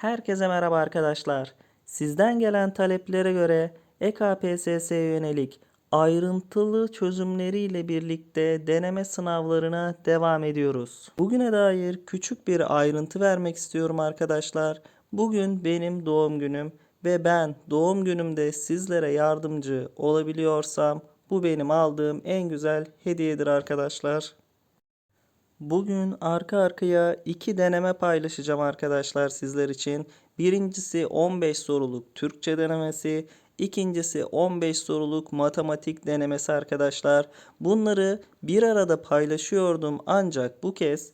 Herkese merhaba arkadaşlar. Sizden gelen taleplere göre EKPSS'ye yönelik ayrıntılı çözümleriyle birlikte deneme sınavlarına devam ediyoruz. Bugüne dair küçük bir ayrıntı vermek istiyorum arkadaşlar. Bugün benim doğum günüm ve ben doğum günümde sizlere yardımcı olabiliyorsam bu benim aldığım en güzel hediyedir arkadaşlar. Bugün arka arkaya iki deneme paylaşacağım arkadaşlar sizler için. Birincisi 15 soruluk Türkçe denemesi, ikincisi 15 soruluk matematik denemesi arkadaşlar. Bunları bir arada paylaşıyordum ancak bu kez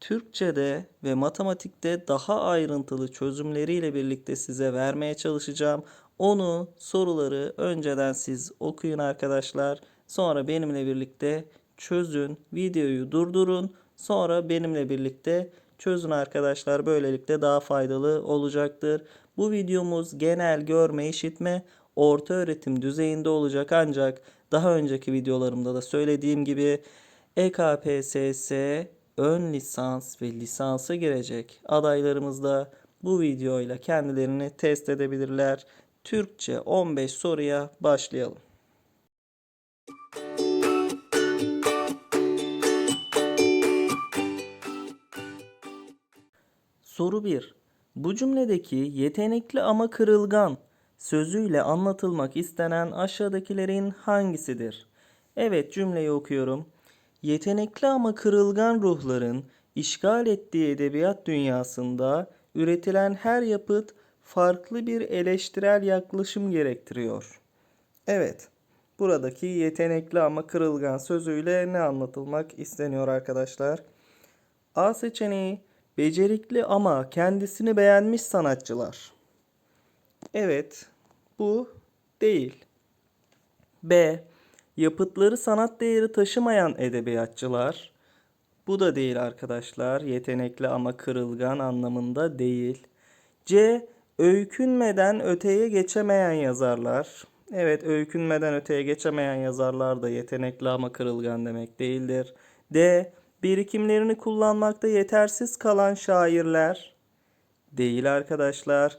Türkçe'de ve matematikte daha ayrıntılı çözümleriyle birlikte size vermeye çalışacağım. Onu soruları önceden siz okuyun arkadaşlar. Sonra benimle birlikte çözün, videoyu durdurun. Sonra benimle birlikte çözün arkadaşlar. Böylelikle daha faydalı olacaktır. Bu videomuz genel görme, işitme, orta öğretim düzeyinde olacak ancak daha önceki videolarımda da söylediğim gibi EKPSS ön lisans ve lisansa girecek adaylarımız da bu videoyla kendilerini test edebilirler. Türkçe 15 soruya başlayalım. Soru 1. Bu cümledeki yetenekli ama kırılgan sözüyle anlatılmak istenen aşağıdakilerin hangisidir? Evet cümleyi okuyorum. Yetenekli ama kırılgan ruhların işgal ettiği edebiyat dünyasında üretilen her yapıt farklı bir eleştirel yaklaşım gerektiriyor. Evet, buradaki yetenekli ama kırılgan sözüyle ne anlatılmak isteniyor arkadaşlar? A seçeneği becerikli ama kendisini beğenmiş sanatçılar. Evet, bu değil. B. Yapıtları sanat değeri taşımayan edebiyatçılar. Bu da değil arkadaşlar. Yetenekli ama kırılgan anlamında değil. C. Öykünmeden öteye geçemeyen yazarlar. Evet, öykünmeden öteye geçemeyen yazarlar da yetenekli ama kırılgan demek değildir. D. Birikimlerini kullanmakta yetersiz kalan şairler. Değil arkadaşlar.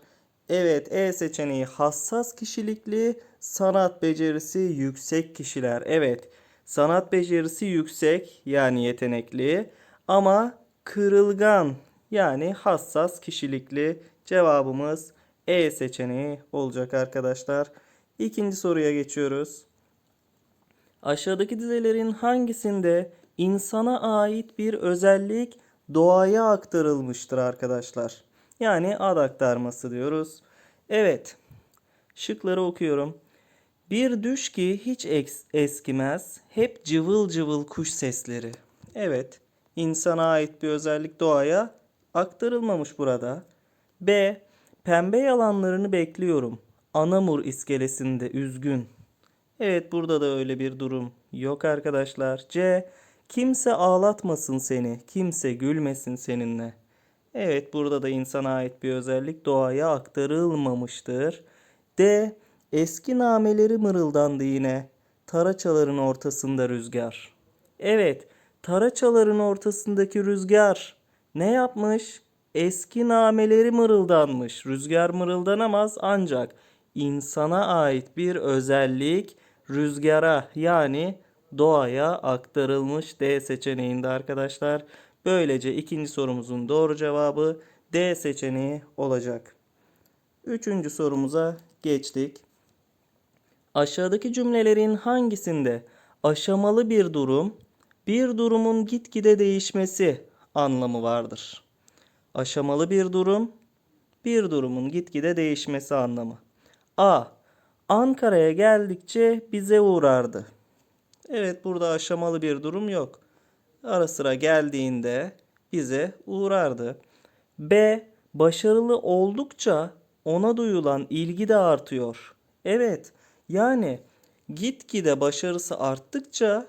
Evet, E seçeneği hassas kişilikli, sanat becerisi yüksek kişiler. Evet, sanat becerisi yüksek yani yetenekli ama kırılgan yani hassas kişilikli cevabımız E seçeneği olacak arkadaşlar. İkinci soruya geçiyoruz. Aşağıdaki dizelerin hangisinde insana ait bir özellik doğaya aktarılmıştır arkadaşlar? Yani ad aktarması diyoruz. Evet. Şıkları okuyorum. Bir düş ki hiç eskimez, hep cıvıl cıvıl kuş sesleri. Evet, insana ait bir özellik doğaya aktarılmamış burada. B. Pembe yalanlarını bekliyorum. Anamur iskelesinde üzgün. Evet burada da öyle bir durum yok arkadaşlar. C. Kimse ağlatmasın seni, kimse gülmesin seninle. Evet burada da insana ait bir özellik doğaya aktarılmamıştır. D. Eski nameleri mırıldandı yine. Taraçaların ortasında rüzgar. Evet, taraçaların ortasındaki rüzgar ne yapmış? Eski nameleri mırıldanmış. Rüzgar mırıldanamaz ancak insana ait bir özellik rüzgara yani doğaya aktarılmış D seçeneğinde arkadaşlar. Böylece ikinci sorumuzun doğru cevabı D seçeneği olacak. Üçüncü sorumuza geçtik. Aşağıdaki cümlelerin hangisinde aşamalı bir durum, bir durumun gitgide değişmesi anlamı vardır? Aşamalı bir durum, bir durumun gitgide değişmesi anlamı. A. Ankara'ya geldikçe bize uğrardı. Evet burada aşamalı bir durum yok. Ara sıra geldiğinde bize uğrardı. B. Başarılı oldukça ona duyulan ilgi de artıyor. Evet yani gitgide başarısı arttıkça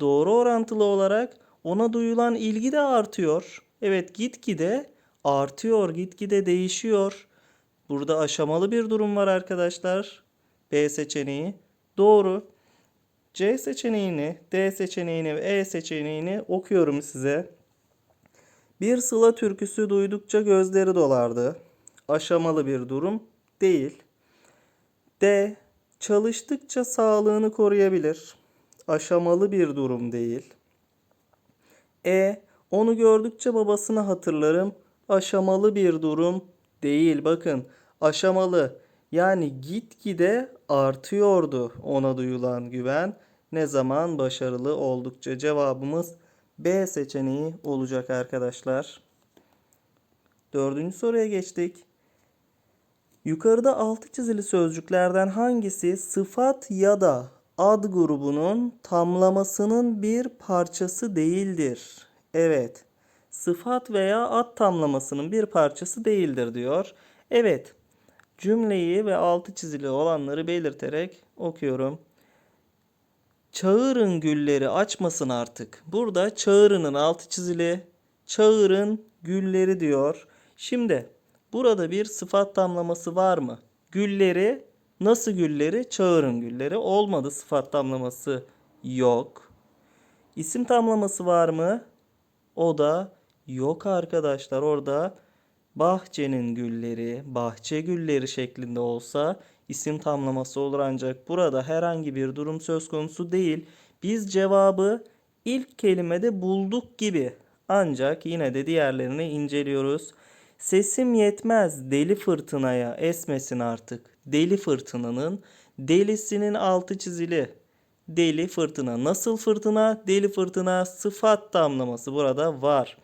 doğru orantılı olarak ona duyulan ilgi de artıyor. Evet gitgide artıyor, gitgide değişiyor. Burada aşamalı bir durum var arkadaşlar. B seçeneği doğru. C seçeneğini, D seçeneğini ve E seçeneğini okuyorum size. Bir sıla türküsü duydukça gözleri dolardı. Aşamalı bir durum değil. D. Çalıştıkça sağlığını koruyabilir. Aşamalı bir durum değil. E. Onu gördükçe babasını hatırlarım. Aşamalı bir durum değil. Bakın aşamalı. Yani gitgide artıyordu ona duyulan güven. Ne zaman başarılı oldukça cevabımız B seçeneği olacak arkadaşlar. Dördüncü soruya geçtik. Yukarıda altı çizili sözcüklerden hangisi sıfat ya da ad grubunun tamlamasının bir parçası değildir? Evet. Sıfat veya ad tamlamasının bir parçası değildir diyor. Evet. Cümleyi ve altı çizili olanları belirterek okuyorum. Çağırın gülleri açmasın artık. Burada çağırının altı çizili. Çağırın gülleri diyor. Şimdi burada bir sıfat tamlaması var mı? Gülleri nasıl gülleri? Çağırın gülleri. Olmadı sıfat tamlaması yok. İsim tamlaması var mı? O da yok arkadaşlar. Orada bahçenin gülleri, bahçe gülleri şeklinde olsa isim tamlaması olur ancak burada herhangi bir durum söz konusu değil. Biz cevabı ilk kelimede bulduk gibi. Ancak yine de diğerlerini inceliyoruz. Sesim yetmez deli fırtınaya esmesin artık. Deli fırtınanın delisinin altı çizili. Deli fırtına. Nasıl fırtına? Deli fırtına sıfat tamlaması burada var.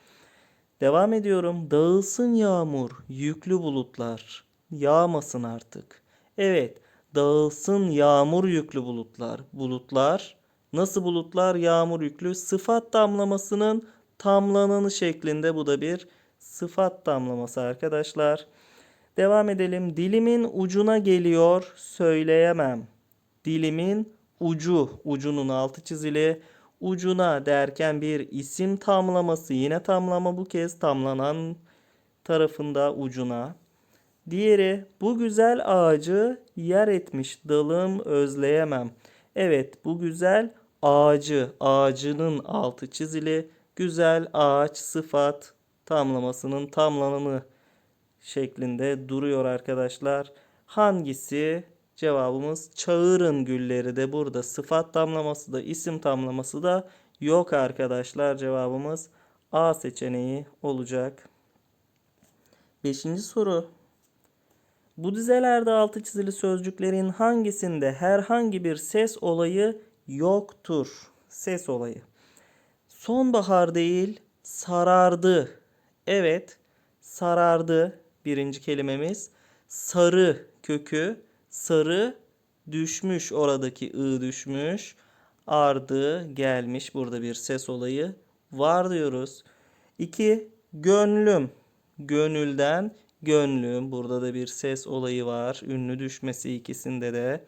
Devam ediyorum. Dağılsın yağmur, yüklü bulutlar. Yağmasın artık. Evet, dağılsın yağmur yüklü bulutlar. Bulutlar nasıl bulutlar? Yağmur yüklü. Sıfat tamlamasının tamlananı şeklinde bu da bir sıfat tamlaması arkadaşlar. Devam edelim. Dilimin ucuna geliyor, söyleyemem. Dilimin ucu, ucunun altı çizili. Ucuna derken bir isim tamlaması. Yine tamlama bu kez tamlanan tarafında ucuna. Diğeri bu güzel ağacı yer etmiş dalım özleyemem. Evet bu güzel ağacı ağacının altı çizili. Güzel ağaç sıfat tamlamasının tamlananı şeklinde duruyor arkadaşlar. Hangisi cevabımız çağırın gülleri de burada sıfat tamlaması da isim tamlaması da yok arkadaşlar. Cevabımız A seçeneği olacak. Beşinci soru. Bu dizelerde altı çizili sözcüklerin hangisinde herhangi bir ses olayı yoktur? Ses olayı. Sonbahar değil, sarardı. Evet, sarardı birinci kelimemiz. Sarı kökü, sarı düşmüş oradaki ı düşmüş. Ardı gelmiş burada bir ses olayı var diyoruz. 2. Gönlüm. Gönülden gönlüm. Burada da bir ses olayı var. Ünlü düşmesi ikisinde de.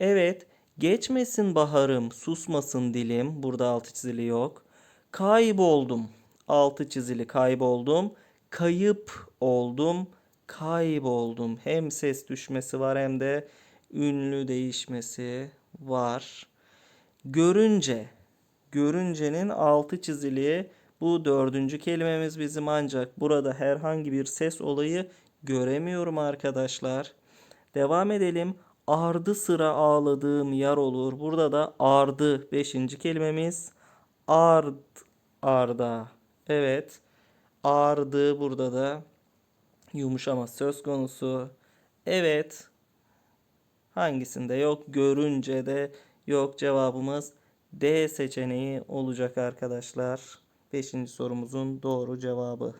Evet. Geçmesin baharım, susmasın dilim. Burada altı çizili yok. Kayboldum. Altı çizili kayboldum. Kayıp oldum. Kayboldum. Hem ses düşmesi var hem de ünlü değişmesi var. Görünce. Görüncenin altı çizili. Bu dördüncü kelimemiz bizim ancak burada herhangi bir ses olayı göremiyorum arkadaşlar. Devam edelim. Ardı sıra ağladığım yer olur. Burada da ardı beşinci kelimemiz. Ard, arda. Evet. Ardı burada da yumuşama söz konusu. Evet. Hangisinde yok? Görünce de yok. Cevabımız D seçeneği olacak arkadaşlar. Beşinci sorumuzun doğru cevabı.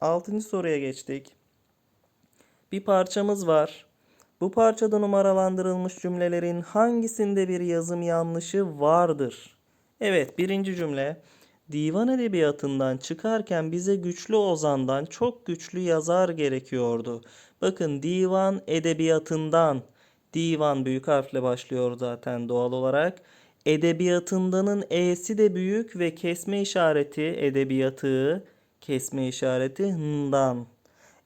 Altıncı soruya geçtik. Bir parçamız var. Bu parçada numaralandırılmış cümlelerin hangisinde bir yazım yanlışı vardır? Evet, birinci cümle. Divan edebiyatından çıkarken bize güçlü ozandan çok güçlü yazar gerekiyordu. Bakın divan edebiyatından, divan büyük harfle başlıyor zaten doğal olarak. Edebiyatındanın e'si de büyük ve kesme işareti edebiyatı, kesme işareti hından.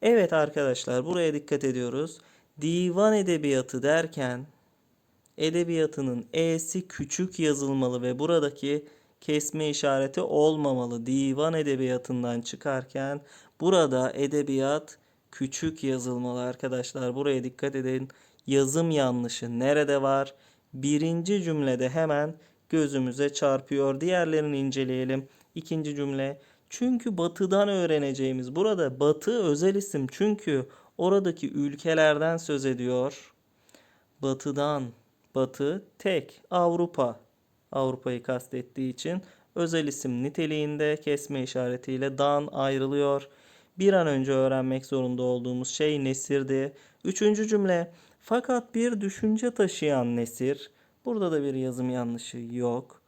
Evet arkadaşlar buraya dikkat ediyoruz. Divan edebiyatı derken edebiyatının e'si küçük yazılmalı ve buradaki kesme işareti olmamalı. Divan edebiyatından çıkarken burada edebiyat küçük yazılmalı arkadaşlar. Buraya dikkat edin. Yazım yanlışı nerede var? Birinci cümlede hemen gözümüze çarpıyor. Diğerlerini inceleyelim. İkinci cümle. Çünkü batıdan öğreneceğimiz. Burada batı özel isim. Çünkü oradaki ülkelerden söz ediyor. Batıdan. Batı tek. Avrupa. Avrupa'yı kastettiği için özel isim niteliğinde kesme işaretiyle dan ayrılıyor. Bir an önce öğrenmek zorunda olduğumuz şey nesirdi. Üçüncü cümle. Fakat bir düşünce taşıyan nesir. Burada da bir yazım yanlışı yok.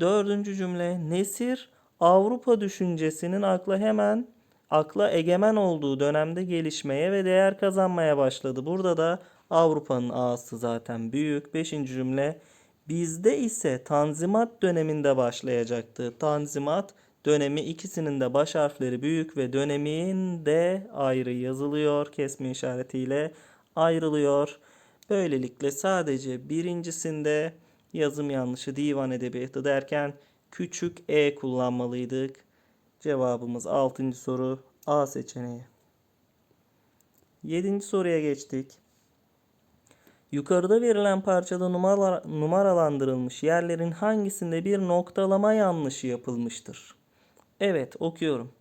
Dördüncü cümle. Nesir Avrupa düşüncesinin akla hemen akla egemen olduğu dönemde gelişmeye ve değer kazanmaya başladı. Burada da Avrupa'nın ağası zaten büyük. Beşinci cümle. Bizde ise Tanzimat döneminde başlayacaktı. Tanzimat dönemi ikisinin de baş harfleri büyük ve dönemin de ayrı yazılıyor. Kesme işaretiyle ayrılıyor. Böylelikle sadece birincisinde yazım yanlışı divan edebiyatı derken küçük e kullanmalıydık. Cevabımız 6. soru A seçeneği. 7. soruya geçtik. Yukarıda verilen parçada numara, numaralandırılmış yerlerin hangisinde bir noktalama yanlışı yapılmıştır? Evet okuyorum.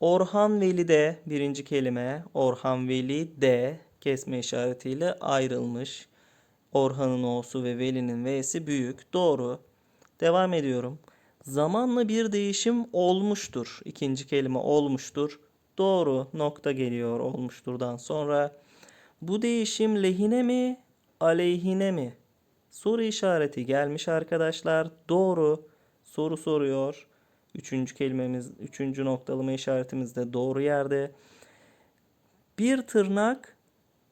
Orhan Veli de birinci kelime Orhan Veli de kesme işaretiyle ayrılmış. Orhan'ın O'su ve Veli'nin V'si büyük. Doğru. Devam ediyorum. Zamanla bir değişim olmuştur. İkinci kelime olmuştur. Doğru. Nokta geliyor olmuşturdan sonra. Bu değişim lehine mi, aleyhine mi? Soru işareti gelmiş arkadaşlar. Doğru. Soru soruyor. Üçüncü kelimemiz, üçüncü noktalama işaretimiz de doğru yerde. Bir tırnak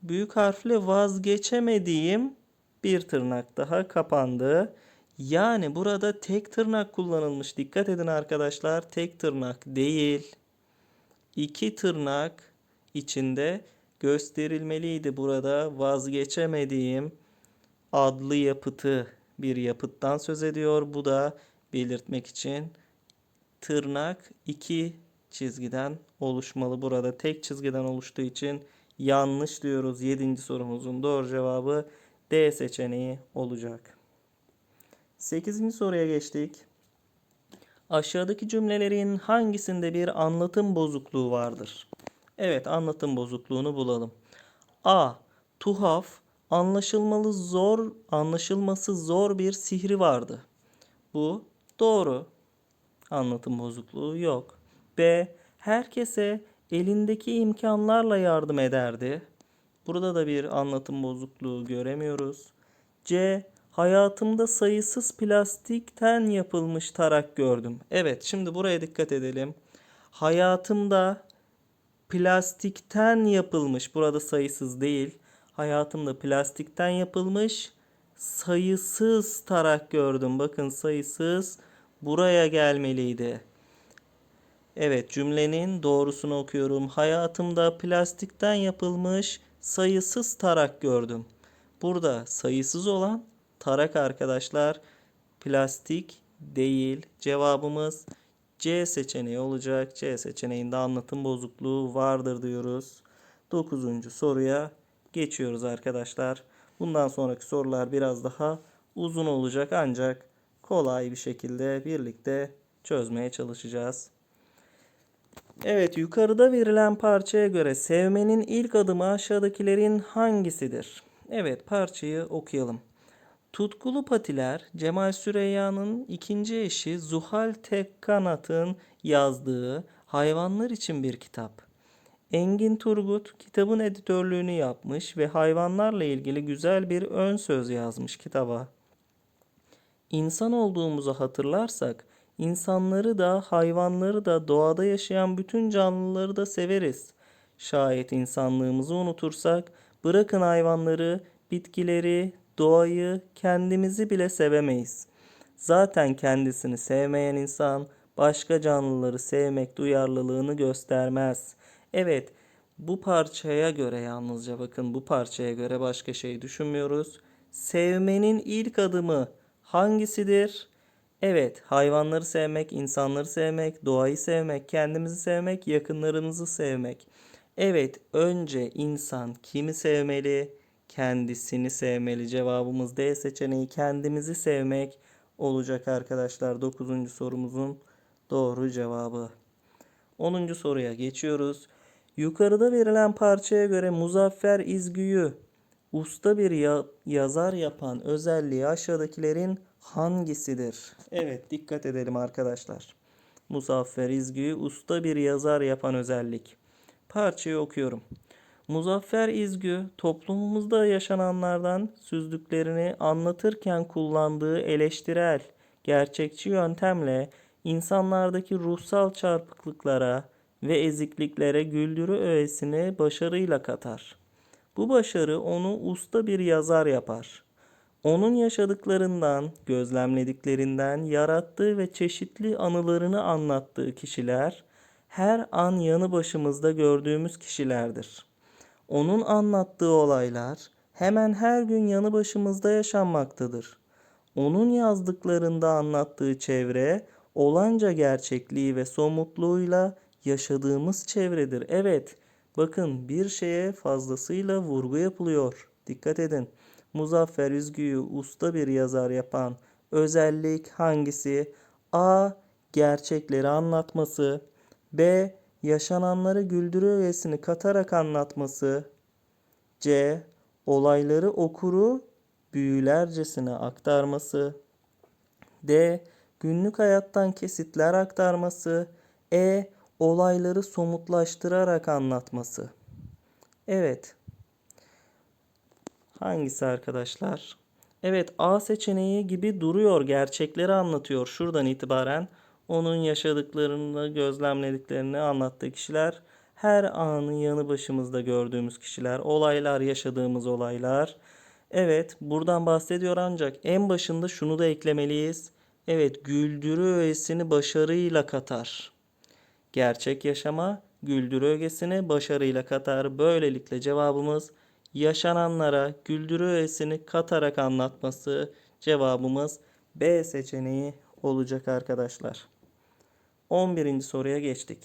büyük harfle vazgeçemediğim bir tırnak daha kapandı. Yani burada tek tırnak kullanılmış. Dikkat edin arkadaşlar. Tek tırnak değil. İki tırnak içinde gösterilmeliydi burada vazgeçemediğim adlı yapıtı bir yapıttan söz ediyor. Bu da belirtmek için tırnak iki çizgiden oluşmalı. Burada tek çizgiden oluştuğu için yanlış diyoruz. Yedinci sorumuzun doğru cevabı D seçeneği olacak. Sekizinci soruya geçtik. Aşağıdaki cümlelerin hangisinde bir anlatım bozukluğu vardır? Evet, anlatım bozukluğunu bulalım. A. Tuhaf, anlaşılmalı zor, anlaşılması zor bir sihri vardı. Bu doğru. Anlatım bozukluğu yok. B. Herkese elindeki imkanlarla yardım ederdi. Burada da bir anlatım bozukluğu göremiyoruz. C. Hayatımda sayısız plastikten yapılmış tarak gördüm. Evet, şimdi buraya dikkat edelim. Hayatımda plastikten yapılmış, burada sayısız değil. Hayatımda plastikten yapılmış sayısız tarak gördüm. Bakın sayısız buraya gelmeliydi. Evet cümlenin doğrusunu okuyorum. Hayatımda plastikten yapılmış sayısız tarak gördüm. Burada sayısız olan tarak arkadaşlar plastik değil. Cevabımız C seçeneği olacak. C seçeneğinde anlatım bozukluğu vardır diyoruz. Dokuzuncu soruya geçiyoruz arkadaşlar. Bundan sonraki sorular biraz daha uzun olacak ancak kolay bir şekilde birlikte çözmeye çalışacağız. Evet, yukarıda verilen parçaya göre sevmenin ilk adımı aşağıdakilerin hangisidir? Evet, parçayı okuyalım. Tutkulu Patiler, Cemal Süreyya'nın ikinci eşi Zuhal Tekkanat'ın yazdığı hayvanlar için bir kitap. Engin Turgut kitabın editörlüğünü yapmış ve hayvanlarla ilgili güzel bir ön söz yazmış kitaba. İnsan olduğumuzu hatırlarsak insanları da hayvanları da doğada yaşayan bütün canlıları da severiz. Şayet insanlığımızı unutursak bırakın hayvanları, bitkileri, doğayı, kendimizi bile sevemeyiz. Zaten kendisini sevmeyen insan başka canlıları sevmek duyarlılığını göstermez. Evet, bu parçaya göre yalnızca bakın bu parçaya göre başka şey düşünmüyoruz. Sevmenin ilk adımı hangisidir? Evet, hayvanları sevmek, insanları sevmek, doğayı sevmek, kendimizi sevmek, yakınlarımızı sevmek. Evet, önce insan kimi sevmeli? Kendisini sevmeli. Cevabımız D seçeneği kendimizi sevmek olacak arkadaşlar. 9. sorumuzun doğru cevabı. 10. soruya geçiyoruz. Yukarıda verilen parçaya göre Muzaffer İzgü'yü usta bir ya- yazar yapan özelliği aşağıdakilerin hangisidir? Evet, dikkat edelim arkadaşlar. Muzaffer İzgü'yü usta bir yazar yapan özellik. Parçayı okuyorum. Muzaffer İzgü toplumumuzda yaşananlardan süzdüklerini anlatırken kullandığı eleştirel, gerçekçi yöntemle insanlardaki ruhsal çarpıklıklara ve ezikliklere güldürü öğesini başarıyla katar. Bu başarı onu usta bir yazar yapar. Onun yaşadıklarından, gözlemlediklerinden, yarattığı ve çeşitli anılarını anlattığı kişiler her an yanı başımızda gördüğümüz kişilerdir. Onun anlattığı olaylar hemen her gün yanı başımızda yaşanmaktadır. Onun yazdıklarında anlattığı çevre olanca gerçekliği ve somutluğuyla yaşadığımız çevredir. Evet, bakın bir şeye fazlasıyla vurgu yapılıyor. Dikkat edin. Muzaffer Üzgü'yü usta bir yazar yapan özellik hangisi? A. Gerçekleri anlatması. B. Yaşananları güldürü öğesini katarak anlatması. C. Olayları okuru büyülercesine aktarması. D. Günlük hayattan kesitler aktarması. E. Olayları somutlaştırarak anlatması. Evet. Hangisi arkadaşlar? Evet A seçeneği gibi duruyor. Gerçekleri anlatıyor. Şuradan itibaren onun yaşadıklarını, gözlemlediklerini anlattığı kişiler her anı yanı başımızda gördüğümüz kişiler, olaylar, yaşadığımız olaylar. Evet, buradan bahsediyor ancak en başında şunu da eklemeliyiz. Evet, güldürü öğesini başarıyla katar. Gerçek yaşama güldürü ögesini başarıyla katar. Böylelikle cevabımız yaşananlara güldürü öğesini katarak anlatması. Cevabımız B seçeneği olacak arkadaşlar. 11. soruya geçtik.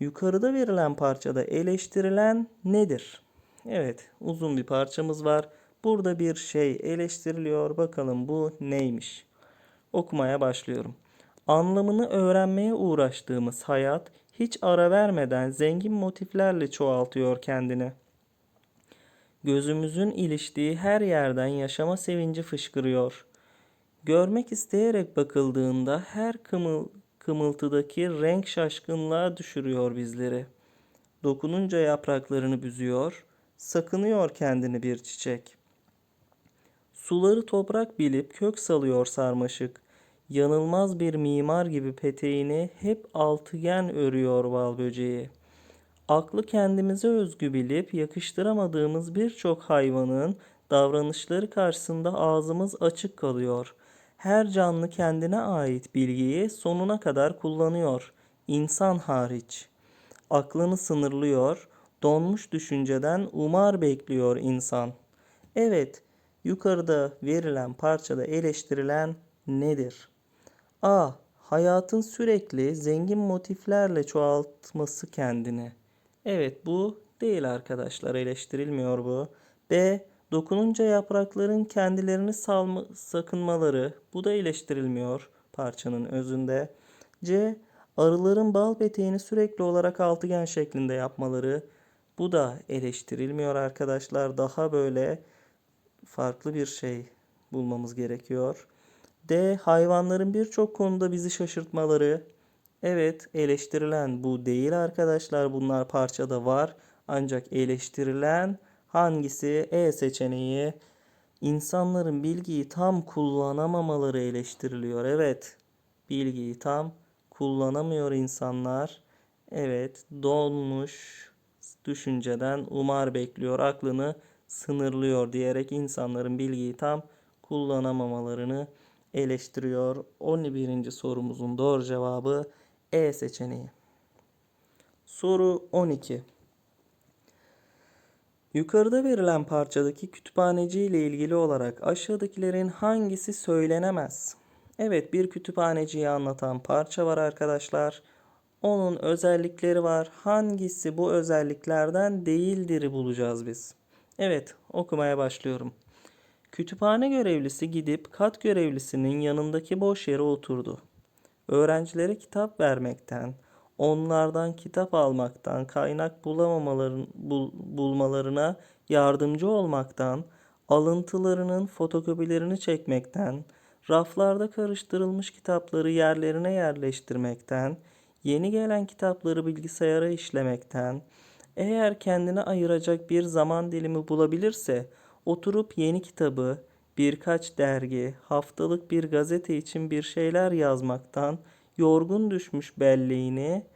Yukarıda verilen parçada eleştirilen nedir? Evet, uzun bir parçamız var. Burada bir şey eleştiriliyor. Bakalım bu neymiş? Okumaya başlıyorum. Anlamını öğrenmeye uğraştığımız hayat hiç ara vermeden zengin motiflerle çoğaltıyor kendini. Gözümüzün iliştiği her yerden yaşama sevinci fışkırıyor. Görmek isteyerek bakıldığında her kımıl, kımıltıdaki renk şaşkınlığa düşürüyor bizleri. Dokununca yapraklarını büzüyor, sakınıyor kendini bir çiçek. Suları toprak bilip kök salıyor sarmaşık. Yanılmaz bir mimar gibi peteğini hep altıgen örüyor bal böceği. Aklı kendimize özgü bilip yakıştıramadığımız birçok hayvanın davranışları karşısında ağzımız açık kalıyor. Her canlı kendine ait bilgiyi sonuna kadar kullanıyor, insan hariç. Aklını sınırlıyor, donmuş düşünceden umar bekliyor insan. Evet, yukarıda verilen parçada eleştirilen nedir? A. Hayatın sürekli zengin motiflerle çoğaltması kendini. Evet bu değil arkadaşlar eleştirilmiyor bu. B. Dokununca yaprakların kendilerini salma, sakınmaları. Bu da eleştirilmiyor parçanın özünde. C. Arıların bal peteğini sürekli olarak altıgen şeklinde yapmaları. Bu da eleştirilmiyor arkadaşlar. Daha böyle farklı bir şey bulmamız gerekiyor. D. Hayvanların birçok konuda bizi şaşırtmaları. Evet, eleştirilen bu değil arkadaşlar. Bunlar parçada var. Ancak eleştirilen hangisi? E seçeneği. İnsanların bilgiyi tam kullanamamaları eleştiriliyor. Evet, bilgiyi tam kullanamıyor insanlar. Evet, donmuş düşünceden umar bekliyor, aklını sınırlıyor diyerek insanların bilgiyi tam kullanamamalarını eleştiriyor. 11. sorumuzun doğru cevabı E seçeneği. Soru 12. Yukarıda verilen parçadaki kütüphaneci ile ilgili olarak aşağıdakilerin hangisi söylenemez? Evet bir kütüphaneciyi anlatan parça var arkadaşlar. Onun özellikleri var. Hangisi bu özelliklerden değildir'i bulacağız biz. Evet, okumaya başlıyorum. Kütüphane görevlisi gidip kat görevlisinin yanındaki boş yere oturdu. Öğrencilere kitap vermekten, onlardan kitap almaktan, kaynak bulamamaların, bul- bulmalarına yardımcı olmaktan, alıntılarının fotokopilerini çekmekten, raflarda karıştırılmış kitapları yerlerine yerleştirmekten, yeni gelen kitapları bilgisayara işlemekten, eğer kendine ayıracak bir zaman dilimi bulabilirse oturup yeni kitabı, birkaç dergi, haftalık bir gazete için bir şeyler yazmaktan yorgun düşmüş belleğini,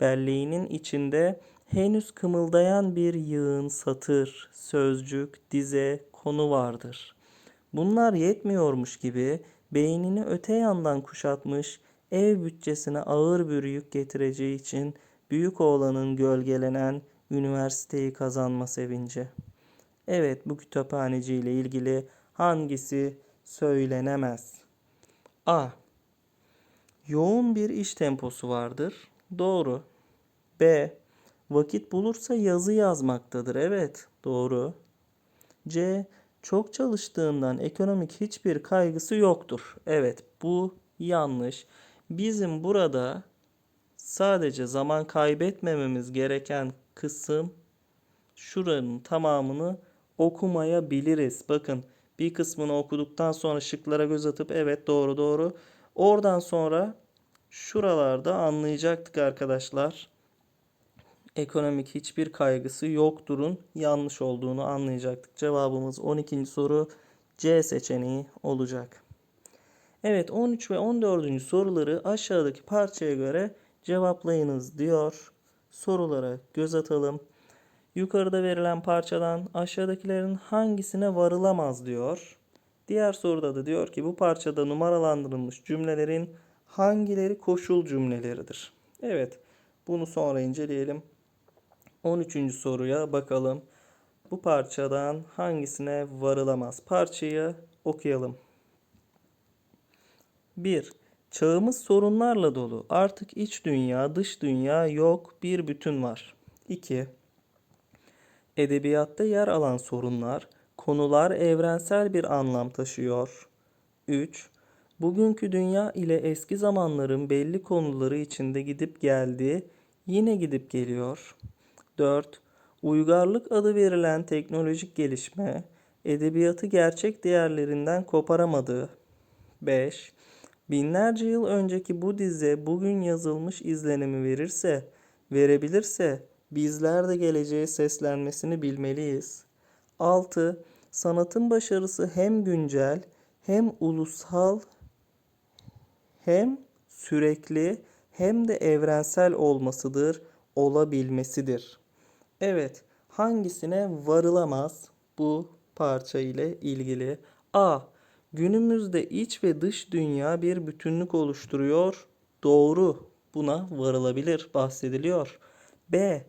belleğinin içinde henüz kımıldayan bir yığın satır, sözcük, dize, konu vardır. Bunlar yetmiyormuş gibi beynini öte yandan kuşatmış, ev bütçesine ağır bir yük getireceği için büyük oğlanın gölgelenen üniversiteyi kazanma sevinci. Evet, bu kütüphaneci ile ilgili hangisi söylenemez? A. Yoğun bir iş temposu vardır. Doğru. B. Vakit bulursa yazı yazmaktadır. Evet, doğru. C. Çok çalıştığından ekonomik hiçbir kaygısı yoktur. Evet, bu yanlış. Bizim burada sadece zaman kaybetmememiz gereken kısım şuranın tamamını okumayabiliriz. Bakın bir kısmını okuduktan sonra şıklara göz atıp evet doğru doğru. Oradan sonra şuralarda anlayacaktık arkadaşlar. Ekonomik hiçbir kaygısı yokturun yanlış olduğunu anlayacaktık. Cevabımız 12. soru C seçeneği olacak. Evet 13 ve 14. soruları aşağıdaki parçaya göre cevaplayınız diyor. Sorulara göz atalım. Yukarıda verilen parçadan aşağıdakilerin hangisine varılamaz diyor. Diğer soruda da diyor ki bu parçada numaralandırılmış cümlelerin hangileri koşul cümleleridir? Evet, bunu sonra inceleyelim. 13. soruya bakalım. Bu parçadan hangisine varılamaz? Parçayı okuyalım. 1. Çağımız sorunlarla dolu. Artık iç dünya, dış dünya yok, bir bütün var. 2. Edebiyatta yer alan sorunlar, konular evrensel bir anlam taşıyor. 3. Bugünkü dünya ile eski zamanların belli konuları içinde gidip geldi, yine gidip geliyor. 4. Uygarlık adı verilen teknolojik gelişme, edebiyatı gerçek değerlerinden koparamadı. 5. Binlerce yıl önceki bu dize bugün yazılmış izlenimi verirse, verebilirse bizler de geleceğe seslenmesini bilmeliyiz. 6. Sanatın başarısı hem güncel hem ulusal hem sürekli hem de evrensel olmasıdır, olabilmesidir. Evet, hangisine varılamaz bu parça ile ilgili? A. Günümüzde iç ve dış dünya bir bütünlük oluşturuyor. Doğru. Buna varılabilir, bahsediliyor. B.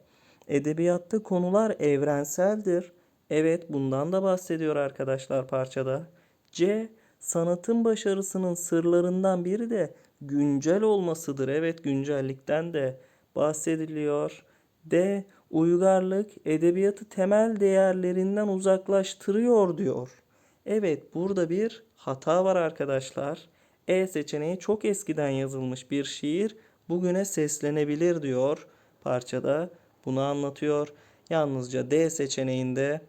Edebiyatta konular evrenseldir. Evet, bundan da bahsediyor arkadaşlar parçada. C. Sanatın başarısının sırlarından biri de güncel olmasıdır. Evet, güncellikten de bahsediliyor. D. Uygarlık edebiyatı temel değerlerinden uzaklaştırıyor diyor. Evet, burada bir hata var arkadaşlar. E seçeneği çok eskiden yazılmış bir şiir bugüne seslenebilir diyor parçada. Bunu anlatıyor. Yalnızca D seçeneğinde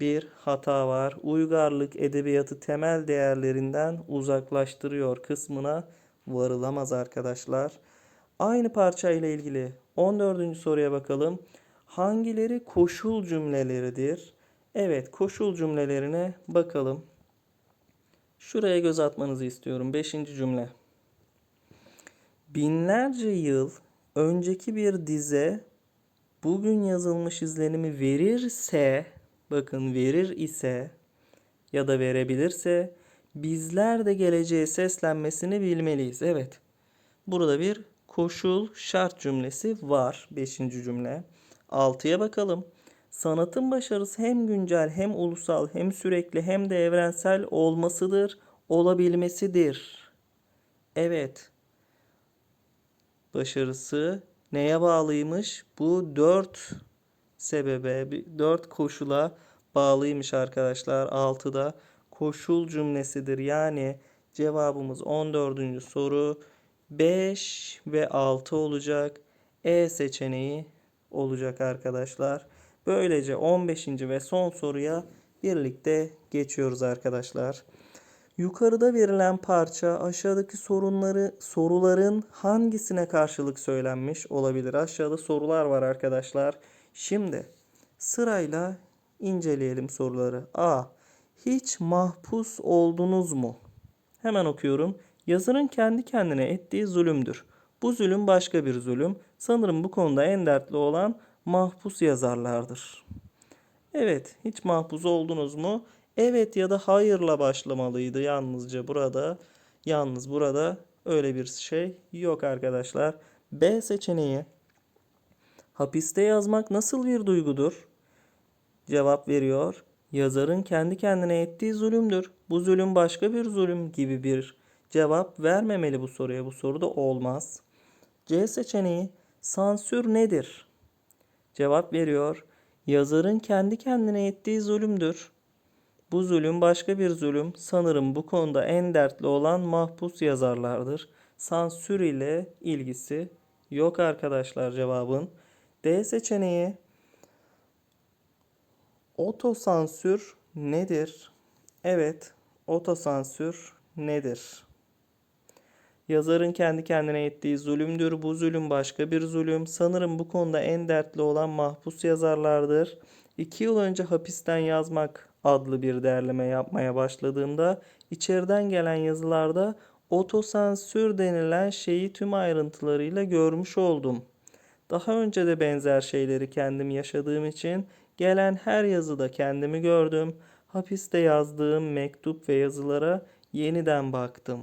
bir hata var. Uygarlık edebiyatı temel değerlerinden uzaklaştırıyor kısmına varılamaz arkadaşlar. Aynı parça ile ilgili 14. soruya bakalım. Hangileri koşul cümleleridir? Evet, koşul cümlelerine bakalım. Şuraya göz atmanızı istiyorum. 5. cümle. Binlerce yıl önceki bir dize bugün yazılmış izlenimi verirse, bakın verir ise ya da verebilirse bizler de geleceğe seslenmesini bilmeliyiz. Evet. Burada bir koşul şart cümlesi var. 5. cümle. 6'ya bakalım. Sanatın başarısı hem güncel hem ulusal hem sürekli hem de evrensel olmasıdır, olabilmesidir. Evet. başarısı neye bağlıymış? Bu dört sebebe, bir- dört koşula bağlıymış arkadaşlar. 6'da koşul cümlesidir. Yani cevabımız 14. soru 5 ve 6 olacak. E seçeneği olacak arkadaşlar. Böylece 15. ve son soruya birlikte geçiyoruz arkadaşlar. Yukarıda verilen parça aşağıdaki sorunları soruların hangisine karşılık söylenmiş olabilir? Aşağıda sorular var arkadaşlar. Şimdi sırayla inceleyelim soruları. A. Hiç mahpus oldunuz mu? Hemen okuyorum. Yazarın kendi kendine ettiği zulümdür. Bu zulüm başka bir zulüm. Sanırım bu konuda en dertli olan mahpus yazarlardır. Evet, hiç mahpus oldunuz mu? Evet ya da hayırla başlamalıydı yalnızca burada. Yalnız burada öyle bir şey yok arkadaşlar. B seçeneği. Hapiste yazmak nasıl bir duygudur? Cevap veriyor. Yazarın kendi kendine ettiği zulümdür. Bu zulüm başka bir zulüm gibi bir cevap vermemeli bu soruya. Bu soruda olmaz. C seçeneği. Sansür nedir? Cevap veriyor. Yazarın kendi kendine ettiği zulümdür. Bu zulüm başka bir zulüm. Sanırım bu konuda en dertli olan mahpus yazarlardır. Sansür ile ilgisi yok arkadaşlar cevabın. D seçeneği. Otosansür nedir? Evet, otosansür nedir? Yazarın kendi kendine ettiği zulümdür. Bu zulüm başka bir zulüm. Sanırım bu konuda en dertli olan mahpus yazarlardır. İki yıl önce hapisten yazmak adlı bir derleme yapmaya başladığımda içeriden gelen yazılarda otosansür denilen şeyi tüm ayrıntılarıyla görmüş oldum. Daha önce de benzer şeyleri kendim yaşadığım için gelen her yazıda kendimi gördüm. Hapiste yazdığım mektup ve yazılara yeniden baktım.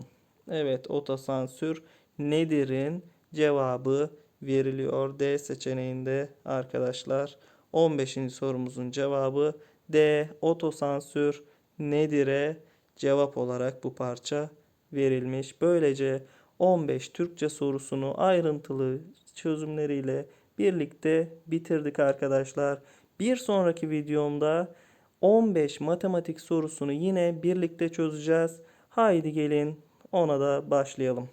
Evet, otosansür nedir'in cevabı veriliyor D seçeneğinde arkadaşlar. 15. sorumuzun cevabı D. Otosansür nedir'e cevap olarak bu parça verilmiş. Böylece 15 Türkçe sorusunu ayrıntılı çözümleriyle birlikte bitirdik arkadaşlar. Bir sonraki videomda 15 matematik sorusunu yine birlikte çözeceğiz. Haydi gelin ona da başlayalım.